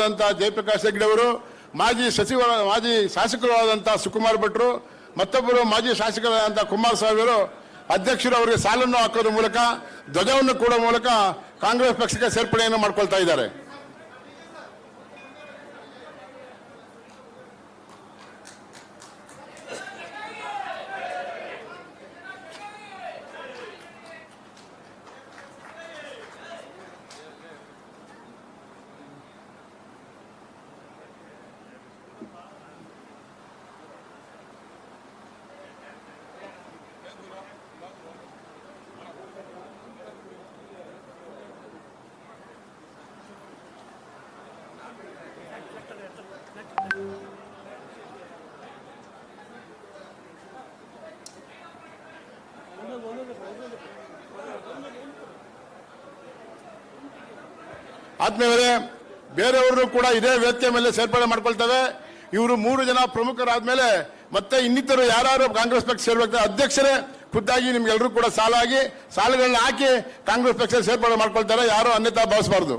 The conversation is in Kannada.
ಆದಂತಹ ಜಯಪ್ರಕಾಶ್ ಹೆಗ್ಡೆ ಅವರು, ಮಾಜಿ ಸಚಿವ, ಮಾಜಿ ಶಾಸಕರು ಆದಂತಹ ಸುಕುಮಾರ್ ಭಟ್ರು, ಮತ್ತೊಬ್ಬರು ಮಾಜಿ ಕುಮಾರಸ್ವಾಮಿ ಅವರು ಅಧ್ಯಕ್ಷರು ಅವರಿಗೆ ಸಾಲನ್ನು ಹಾಕೋದ್ರ ಮೂಲಕ, ಧ್ವಜವನ್ನು ಕೂಡ ಮೂಲಕ ಕಾಂಗ್ರೆಸ್ ಪಕ್ಷಕ್ಕೆ ಸೇರ್ಪಡೆಯನ್ನು ಮಾಡ್ಕೊಳ್ತಾ ಇದ್ದಾರೆ. ಆದ್ಮೇಲೆ ಬೇರೆಯವರು ಕೂಡ ಇದೇ ವೇದಿಕೆ ಮೇಲೆ ಸೇರ್ಪಡೆ ಮಾಡ್ಕೊಳ್ತವೆ ಇವರು ಮೂರು ಜನ ಪ್ರಮುಖರಾದ್ಮೇಲೆ ಮತ್ತೆ ಇನ್ನಿತರು ಯಾರು ಕಾಂಗ್ರೆಸ್ ಪಕ್ಷ ಸೇರ್ಬೇಕು ಅಧ್ಯಕ್ಷರೇ ಖುದ್ದಾಗಿ ನಿಮ್ಗೆಲ್ಲರೂ ಕೂಡ ಸಾಲಾಗಿ ಸಾಲಗಳನ್ನ ಹಾಕಿ ಕಾಂಗ್ರೆಸ್ ಪಕ್ಷ ಸೇರ್ಪಡೆ ಮಾಡ್ಕೊಳ್ತಾರೆ. ಯಾರು ಅನ್ಯತಾ ಭಾವಿಸಬಾರ್ದು.